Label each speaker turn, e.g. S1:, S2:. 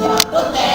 S1: як до тебе.